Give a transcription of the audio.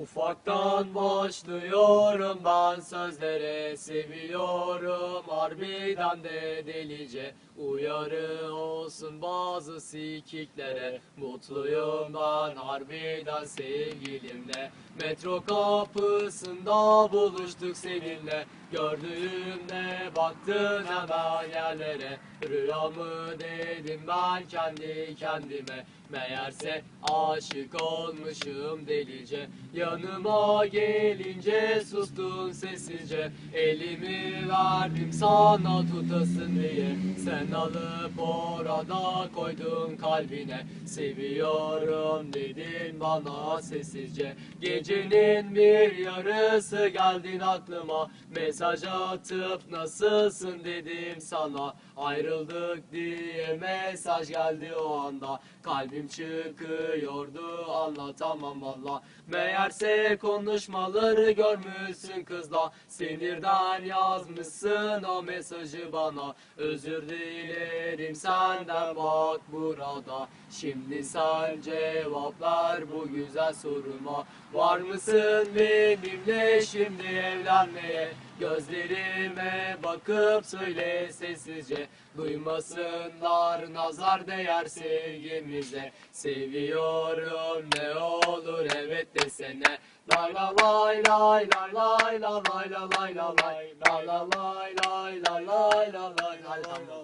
Ufaktan başlıyorum ben sözlere seviyorum harbiden de delice. Uyarı olsun bazı sikiklere Mutluyum ben harbiden sevgilimle. Metro kapısında buluştuk seninle Gördüğümde baktın hemen yerlere. Rüyamı dedim ben kendi kendime Meğerse aşık olmuşum delice Yanıma gelince sustun sessizce. Elimi verdim sana tutasın diye. Sen alıp orada koydun kalbine. Seviyorum dedin bana sessizce. Gecenin bir yarısı geldin aklıma. Mesaj atıp nasılsın dedim sana. Ayrıldık diye mesaj geldi o anda. Kalbim çıkıyordu anlatamam valla Meğerse konuşmaları görmüşsün kızla. Sinirden yazmışsın o mesajı bana. Özür dilerim senden bak burada. Şimdi sen cevap ver bu güzel soruma. Var mısın benimle şimdi evlenmeye? Gözlerime bakıp söyle sessizce. Duymasınlar nazar değer sevgimize. Seviyorum ne olur desene Lay la lay lay lay lay la lay la lay la lay La la lay lay la lay lay